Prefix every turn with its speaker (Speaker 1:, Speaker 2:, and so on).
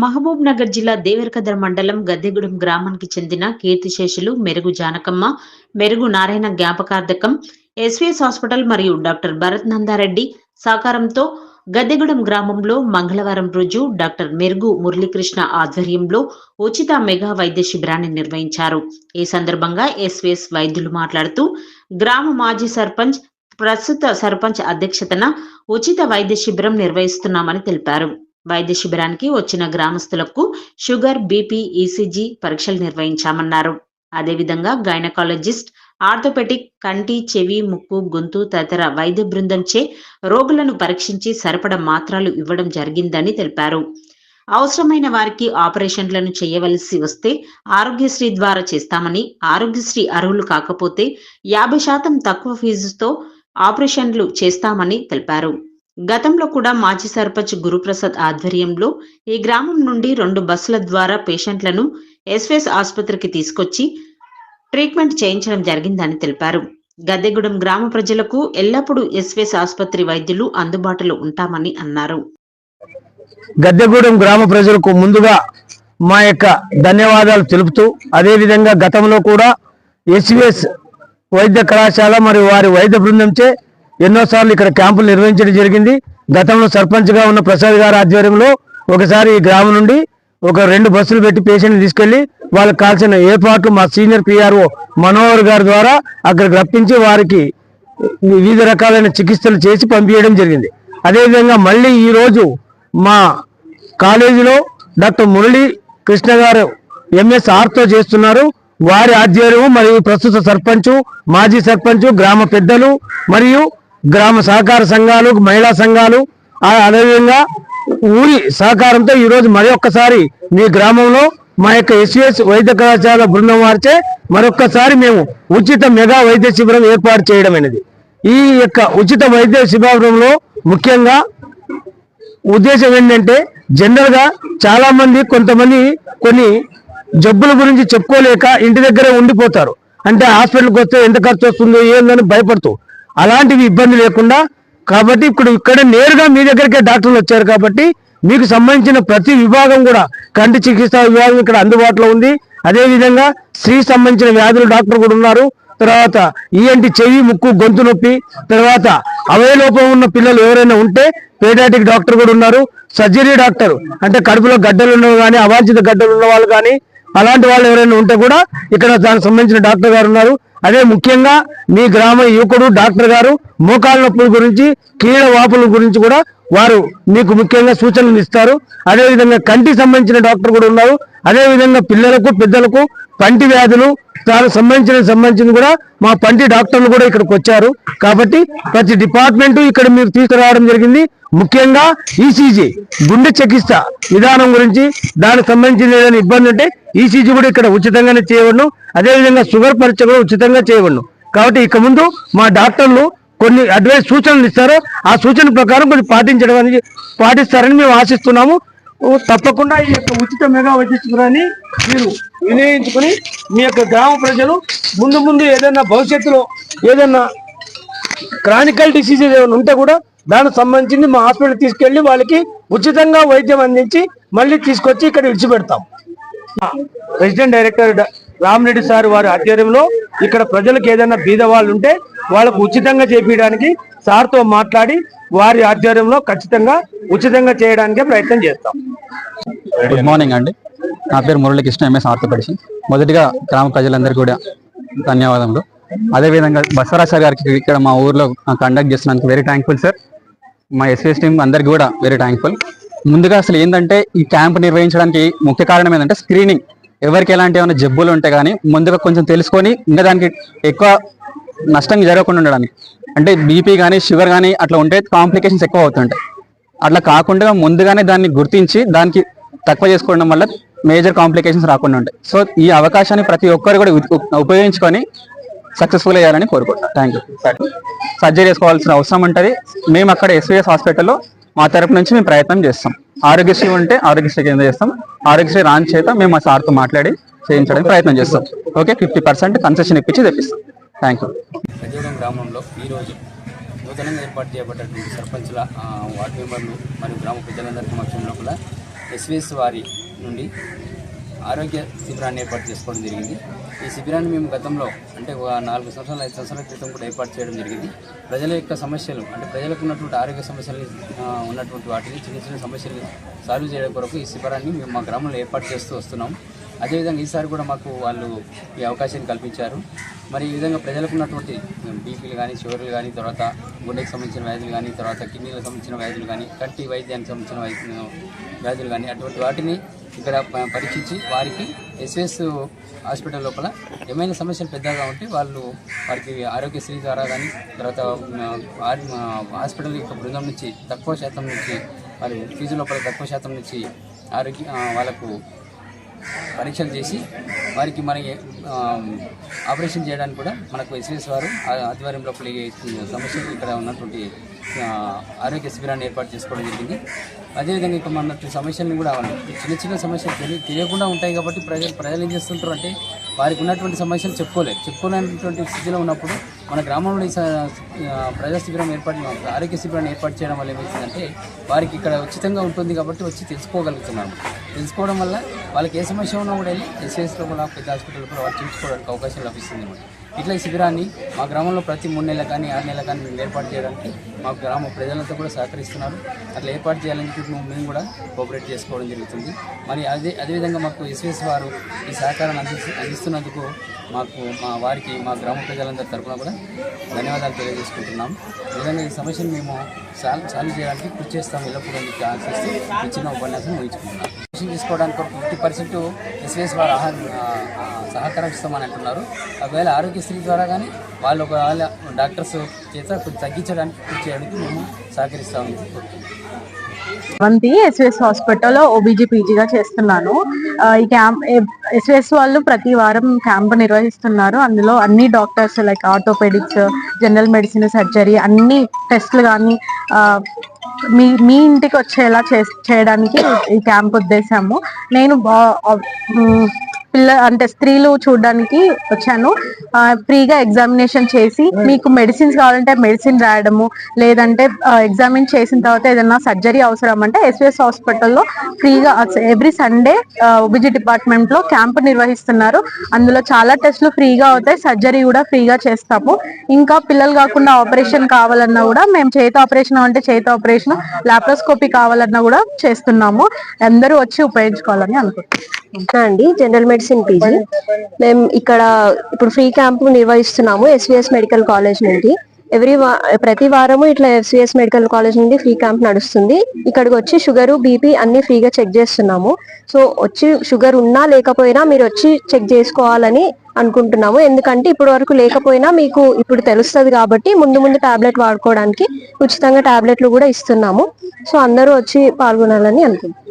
Speaker 1: మహబూబ్ నగర్ జిల్లా దేవరకద్ర మండలం గద్దెగూడెం గ్రామానికి చెందిన కీర్తిశేషులు మెరుగు జానకమ్మ మెరుగు నారాయణ జ్ఞాపకార్థకం ఎస్వీఎస్ హాస్పిటల్ మరియు డాక్టర్ భరత్ నందారెడ్డి సహకారంతో గద్దెగూడెం గ్రామంలో మంగళవారం రోజు డాక్టర్ మెరుగు మురళీకృష్ణ ఆధ్వర్యంలో ఉచిత మెగా వైద్య శిబిరాన్ని నిర్వహించారు. ఈ సందర్భంగా ఎస్వీఎస్ వైద్యులు మాట్లాడుతూ గ్రామ మాజీ సర్పంచ్ ప్రస్తుత సర్పంచ్ అధ్యక్షతన ఉచిత వైద్య శిబిరం నిర్వహిస్తున్నామని తెలిపారు. వైద్య శిబిరానికి వచ్చిన గ్రామస్తులకు షుగర్ బీపీ ఈసీజీ పరీక్షలు నిర్వహించామన్నారు. అదేవిధంగా గైనకాలజిస్ట్ ఆర్థోపెటిక్ కంటి చెవి ముక్కు గొంతు తదితర వైద్య బృందంచే రోగులను పరీక్షించి సరిపడ మాత్రలు ఇవ్వడం జరిగిందని తెలిపారు. అవసరమైన వారికి ఆపరేషన్లను చేయవలసి వస్తే ఆరోగ్యశ్రీ ద్వారా చేస్తామని ఆరోగ్యశ్రీ అర్హులు కాకపోతే యాభై శాతం తక్కువ ఫీజుతో ఆపరేషన్లు చేస్తామని తెలిపారు. గతంలో కూడా మాజీ సర్పంచ్ గురుప్రసాద్ ఆధ్వర్యంలో ఈ గ్రామం నుండి రెండు బస్సుల ద్వారా పేషెంట్లను ఎస్వేస్ ఆసుపత్రికి తీసుకొచ్చి ట్రీట్మెంట్ చేయించడం జరిగిందని తెలిపారు. గద్దెగూడెం గ్రామ ప్రజలకు ఎల్లప్పుడూ ఎస్వేస్ ఆసుపత్రి వైద్యులు అందుబాటులో ఉంటామని అన్నారు.
Speaker 2: గద్దెగూడెం గ్రామ ప్రజలకు ముందుగా మా యొక్క ధన్యవాదాలు తెలుపుతూ అదేవిధంగా గతంలో కూడా ఎస్విఎస్ వైద్య కళాశాల మరియు వారి వైద్య బృందంచే ఎన్నోసార్లు ఇక్కడ క్యాంపులు నిర్వహించడం జరిగింది. గతంలో సర్పంచ్గా ఉన్న ప్రసాద్ గారి ఆధ్వర్యంలో ఒకసారి ఈ గ్రామం నుండి ఒక రెండు బస్సులు పెట్టి పేషెంట్ తీసుకెళ్ళి వాళ్ళకి కాల్సిన ఏర్పాట్లు మా సీనియర్ పిఆర్ఓ మనోహర్ గారి ద్వారా అక్కడికి రప్పించి వారికి వివిధ రకాలైన చికిత్సలు చేసి పంపించడం జరిగింది. అదేవిధంగా మళ్ళీ ఈ రోజు మా కాలేజీలో డాక్టర్ మురళి కృష్ణ గారు ఎంఎస్ ఆర్తో చేస్తున్నారు. వారి ఆధ్వర్యం మరియు ప్రస్తుత సర్పంచ్ మాజీ సర్పంచ్ గ్రామ పెద్దలు మరియు గ్రామ సహకార సంఘాలు మహిళా సంఘాలు ఆ అదేవిధంగా ఊరి సహకారంతో ఈరోజు మరి ఒక్కసారి మీ గ్రామంలో మా యొక్క ఎస్విఎస్ వైద్య కళాశాల బృందం వారిచే మరొక్కసారి మేము ఉచిత మెగా వైద్య శిబిరం ఏర్పాటు చేయడమైనది ఈ యొక్క ఉచిత వైద్య శిబిరంలో ముఖ్యంగా ఉద్దేశం ఏంటంటే జనరల్గా చాలామంది కొంతమంది కొన్ని జబ్బుల గురించి చెప్పుకోలేక ఇంటి దగ్గరే ఉండిపోతారు. అంటే హాస్పిటల్కి వస్తే ఎంత ఖర్చు వస్తుందో ఏందని భయపడుతూ అలాంటివి ఇబ్బంది లేకుండా కాబట్టి ఇప్పుడు ఇక్కడ నేరుగా మీ దగ్గరికే డాక్టర్లు వచ్చారు కాబట్టి మీకు సంబంధించిన ప్రతి విభాగం కూడా కంటి చికిత్స విభాగం ఇక్కడ అందుబాటులో ఉంది. అదేవిధంగా స్త్రీ సంబంధించిన వ్యాధులు డాక్టర్ కూడా ఉన్నారు. తర్వాత ఈఎన్టి చెవి ముక్కు గొంతు నొప్పి తర్వాత అవయలోపం ఉన్న పిల్లలు ఎవరైనా ఉంటే పేడాటిక్ డాక్టర్ కూడా ఉన్నారు. సర్జరీ డాక్టర్ అంటే కడుపులో గడ్డలు ఉన్నవి కానీ అవాంఛిత గడ్డలు ఉన్న వాళ్ళు కానీ అలాంటి వాళ్ళు ఎవరైనా ఉంటే కూడా ఇక్కడ దానికి సంబంధించిన డాక్టర్ గారు ఉన్నారు. అదే ముఖ్యంగా మీ గ్రామ యువకుడు డాక్టర్ గారు మోకాళ్ళ నొప్పుల గురించి కీళ్ళ వాపుల గురించి కూడా వారు మీకు ముఖ్యంగా సూచనలు ఇస్తారు. అదేవిధంగా కంటి సంబంధించిన డాక్టర్ కూడా ఉన్నారు. అదే విధంగా పిల్లలకు పెద్దలకు పంటి వ్యాధులు దానికి సంబంధించిన సంబంధించిన కూడా మా పంటి డాక్టర్లు కూడా ఇక్కడికి వచ్చారు. కాబట్టి ప్రతి డిపార్ట్మెంటు ఇక్కడ మీరు తీసుకురావడం జరిగింది. ముఖ్యంగా ఈసీజీ గుండె చికిత్స విధానం గురించి దానికి సంబంధించిన ఏదైనా ఇబ్బంది ఉంటే ఈసీజీ కూడా ఇక్కడ ఉచితంగానే చేయవలను అదేవిధంగా షుగర్ పరీక్ష కూడా ఉచితంగా చేయవలను కాబట్టి ఇక ముందు మా డాక్టర్లు కొన్ని అడ్వైస్ సూచనలు ఇస్తారు. ఆ సూచన ప్రకారం కొన్ని పాటించడం అనేది పాటిస్తారని మేము ఆశిస్తున్నాము. తప్పకుండా ఈ యొక్క ఉచిత మెగా వైద్య మీరు వినియోగించుకుని మీ యొక్క గ్రామ ప్రజలు ముందు ముందు ఏదైనా భవిష్యత్తులో ఏదైనా క్రానికల్ డిసీజెస్ ఏమైనా ఉంటే కూడా దానికి సంబంధించింది మా హాస్పిటల్ తీసుకెళ్ళి వాళ్ళకి ఉచితంగా వైద్యం అందించి మళ్ళీ తీసుకొచ్చి ఇక్కడ విడిచిపెడతాం. రెసిడెంట్ డైరెక్టర్ రామరెడ్డి సార్ వారి ఆధ్వర్యంలో ఇక్కడ ప్రజలకు ఏదైనా బీద వాళ్ళు ఉంటే వాళ్ళకు ఉచితంగా చేపించడానికి సార్తో మాట్లాడి వారి ఆధ్వర్యంలో ఖచ్చితంగా ఉచితంగా చేయడానికే ప్రయత్నం చేస్తాం.
Speaker 3: గుడ్ మార్నింగ్ అండి. నా పేరు మురళీకృష్ణ ఎంఎస్ ఆర్థోపెడిషన్ మొదటిగా గ్రామ ప్రజలందరికీ కూడా ధన్యవాదములు. అదేవిధంగా బసవరాజ్ సార్ గారికి ఇక్కడ మా ఊర్లో కండక్ట్ చేస్తున్నందుకు వెరీ థ్యాంక్ఫుల్ సార్ మా ఎస్ఎస్ టీం అందరికీ కూడా వెరీ థ్యాంక్ఫుల్ ముందుగా అసలు ఏంటంటే ఈ క్యాంప్ నిర్వహించడానికి ముఖ్య కారణం ఏంటంటే స్క్రీనింగ్ ఎవరికి ఎలాంటి ఏమైనా జబ్బులు ఉంటే కానీ ముందుగా కొంచెం తెలుసుకొని ఇంకా దానికి ఎక్కువ నష్టం జరగకుండా ఉండడానికి. అంటే బీపీ కానీ షుగర్ కానీ అట్లా ఉంటే కాంప్లికేషన్స్ ఎక్కువ అవుతుంటాయి. అట్లా కాకుండా ముందుగానే దాన్ని గుర్తించి దానికి తక్కువ చేసుకోవడం వల్ల మేజర్ కాంప్లికేషన్స్ రాకుండా ఉంటాయి. సో ఈ అవకాశాన్ని ప్రతి ఒక్కరు కూడా ఉపయోగించుకొని సక్సెస్ఫుల్ అయ్యాలని కోరుకుంటున్నాను. థ్యాంక్ యూ సర్జరీ చేసుకోవాల్సిన అవసరం ఉంటుంది. మేము అక్కడ ఎస్వీఎస్ హాస్పిటల్లో మా తరపు నుంచి మేము ప్రయత్నం చేస్తాం. ఆరోగ్యశ్రీ ఉంటే ఆరోగ్యశ్రీ కింద చేస్తాం. ఆరోగ్యశ్రీ రాని చేత మేము మా సార్తో మాట్లాడి చేయించడానికి ప్రయత్నం చేస్తాం. ఓకే? ఫిఫ్టీ పర్సెంట్ కన్సెషన్ ఇప్పించి తెప్పిస్తాం. థ్యాంక్ యూ
Speaker 4: గ్రామంలో ఈరోజు నూతనంగా ఏర్పాటు చేయబడ్డటువంటి సర్పంచ్ల వార్డు మెంబర్లు మరియు గ్రామ ప్రజలందరి సమక్షం లోపల ఎస్విఎస్ వారి నుండి ఆరోగ్య శిబిరాన్ని ఏర్పాటు చేసుకోవడం జరిగింది. ఈ శిబిరాన్ని మేము గతంలో అంటే ఒక నాలుగు సంవత్సరాలు ఐదు సంవత్సరాల క్రితం కూడా ఏర్పాటు చేయడం జరిగింది. ప్రజల యొక్క సమస్యలు అంటే ప్రజలకు ఉన్నటువంటి ఆరోగ్య సమస్యలు ఉన్నటువంటి వాటిని చిన్న చిన్న సమస్యలు సాల్వ్ చేయడం కొరకు ఈ శిబిరాన్ని మేము మా గ్రామంలో ఏర్పాటు చేస్తూ వస్తున్నాం. అదేవిధంగా ఈసారి కూడా మాకు వాళ్ళు ఈ అవకాశాన్ని కల్పించారు. మరి ఈ విధంగా ప్రజలకు ఉన్నటువంటి బీపీలు కానీ షుగర్లు కానీ తర్వాత గుండెకి సంబంధించిన వ్యాధులు కానీ తర్వాత కిడ్నీలకు సంబంధించిన వ్యాధులు కానీ కంటి వైద్యానికి సంబంధించిన వైద్య వ్యాధులు కానీ అటువంటి వాటిని ఇక్కడ ప- పరీక్షించి వారికి ఎస్ఎస్ హాస్పిటల్ లోపల ఏమైనా సమస్యలు పెద్దగా ఉంటే వాళ్ళు వారికి ఆరోగ్యశ్రీ ద్వారా కానీ తర్వాత హాస్పిటల్ యొక్క బృందం నుంచి తక్కువ శాతం నుంచి వాళ్ళు ఫీజు లోపల తక్కువ శాతం నుంచి ఆరోగ్య వాళ్ళకు పరీక్షలు చేసి వారికి మనకి ఆపరేషన్ చేయడానికి కూడా మనకు ఎస్ఎస్ వారు ఆ- ఆధ్వర్యంలో సమస్యలు ఇక్కడ ఉన్నటువంటి ఆరోగ్య శిబిరాన్ని ఏర్పాటు చేసుకోవడం జరిగింది. అదేవిధంగా ఇక్కడ మన సమస్యలను కూడా చిన్న చిన్న సమస్యలు తెలియ తెలియకుండా ఉంటాయి కాబట్టి ప్రజలు ప్రజలు ఏం చేస్తుంటారు అంటే వారికి ఉన్నటువంటి సమస్యలు చెప్పుకోలేదు చెప్పుకోలేనటువంటి స్థితిలో ఉన్నప్పుడు మన గ్రామంలో ఈ స- ప్రజా శిబిరం ఏర్పాటు ఆరోగ్య శిబిరాన్ని ఏర్పాటు చేయడం వల్ల ఏమవుతుందంటే వారికి ఇక్కడ ఉచితంగా ఉంటుంది కాబట్టి వచ్చి తెలుసుకోగలుగుతున్నారు. తెలుసుకోవడం వల్ల వాళ్ళకి ఏ సమస్య ఉన్నా కూడా వెళ్ళి ఎస్ఎస్లో కూడా పెద్ద హాస్పిటల్ కూడా వాళ్ళు చూసుకోవడానికి అవకాశం లభిస్తుంది అన్నమాట ఇట్లా ఈ శిబిరాన్ని మా గ్రామంలో ప్రతి మూడు నెలల కానీ ఆరు నెలల కానీ మేము ఏర్పాటు చేయడానికి మా గ్రామ ప్రజలంతా కూడా సహకరిస్తున్నారు. అట్లా ఏర్పాటు చేయాలని చెప్పి మేము- కూడా కోఆపరేట్ చేసుకోవడం జరుగుతుంది. మరి అదే అదేవిధంగా మాకు ఎస్వీఎస్ వారు ఈ సహకారాన్ని అందిస్తు అందిస్తున్నందుకు మాకు మా వారికి మా గ్రామ ప్రజలందరి తరఫున కూడా ధన్యవాదాలు తెలియజేసుకుంటున్నాం. నిజంగా విధంగా ఈ సమస్యను మేము సాల్వ్ సాల్వ్ చేయడానికి కృషి చేస్తాం ఎల్లప్పుడూ అని ఆశిస్తూ ఈ చిన్న ఉపన్యాసం ఊహించుకుంటున్నాం కృషి తీసుకోవడానికి ఒక ఫిఫ్టీ పర్సెంట్ ఎస్వీఎస్ వారు ఆహారం ఆ, అంటున్నారు. ఒకవేళ ఆరోగ్యశ్రీ ద్వారా కానీ వాళ్ళు ఒకవేళ డాక్టర్స్ చేత కొంచెం తగ్గించడానికి చేయడానికి మేము సహకరిస్తామని
Speaker 5: వంతి ఎస్విఎస్ హాస్పిటల్లో ఓబీజీ పీజీగా చేస్తున్నాను. ఈ క్యాంప్ ఎస్విఎస్ వాళ్ళు ప్రతి వారం క్యాంప్ నిర్వహిస్తున్నారు. అందులో అన్ని doctors like orthopedics general medicine surgery అన్ని టెస్ట్లు కానీ మీ మీ ఇంటికి వచ్చేలా చే- చేయడానికి ఈ క్యాంప్ ఉద్దేశాము. నేను బా- పిల్ల అంటే స్త్రీలు చూడడానికి వచ్చాను. ఫ్రీగా ఎగ్జామినేషన్ చేసి మీకు మెడిసిన్స్ కావాలంటే మెడిసిన్ రాయడము లేదంటే ఎగ్జామిన్ చేసిన తర్వాత ఏదైనా సర్జరీ అవసరం అంటే ఎస్విఎస్ హాస్పిటల్లో ఫ్రీగా ఎవ్రీ సండే ఓబిజీ డిపార్ట్మెంట్లో క్యాంప్ నిర్వహిస్తున్నారు. అందులో చాలా టెస్ట్లు ఫ్రీగా అవుతాయి సర్జరీ కూడా ఫ్రీగా చేస్తాము. ఇంకా పిల్లలు కాకుండా ఆపరేషన్ కావాలన్నా కూడా మేము చేతి ఆపరేషన్ అంటే చేతి ఆపరేషన్ లాప్రోస్కోపీ కావాలన్నా కూడా చేస్తున్నాము. అందరూ వచ్చి ఉపయోగించుకోవాలని అనుకుంటున్నాం.
Speaker 6: ఇంకా అండి. General medicine PG. మేము ఇక్కడ ఇప్పుడు ఫ్రీ క్యాంప్ నిర్వహిస్తున్నాము ఎస్విఎస్ మెడికల్ కాలేజ్ నుండి. ఎవ్రీ ప్రతి వారము ఇట్లా ఎస్విఎస్ మెడికల్ కాలేజ్ నుండి ఫ్రీ క్యాంప్ నడుస్తుంది. ఇక్కడికి వచ్చి షుగర్ బీపీ అన్ని ఫ్రీగా చెక్ చేస్తున్నాము. సో వచ్చి షుగర్ ఉన్నా లేకపోయినా మీరు వచ్చి చెక్ చేసుకోవాలని అనుకుంటున్నాము. ఎందుకంటే ఇప్పటి వరకు లేకపోయినా మీకు ఇప్పుడు తెలుస్తుంది కాబట్టి ముందు ముందు టాబ్లెట్ వాడుకోవడానికి ఉచితంగా టాబ్లెట్లు కూడా ఇస్తున్నాము. సో అందరూ వచ్చి పాల్గొనాలని అనుకుంటున్నాం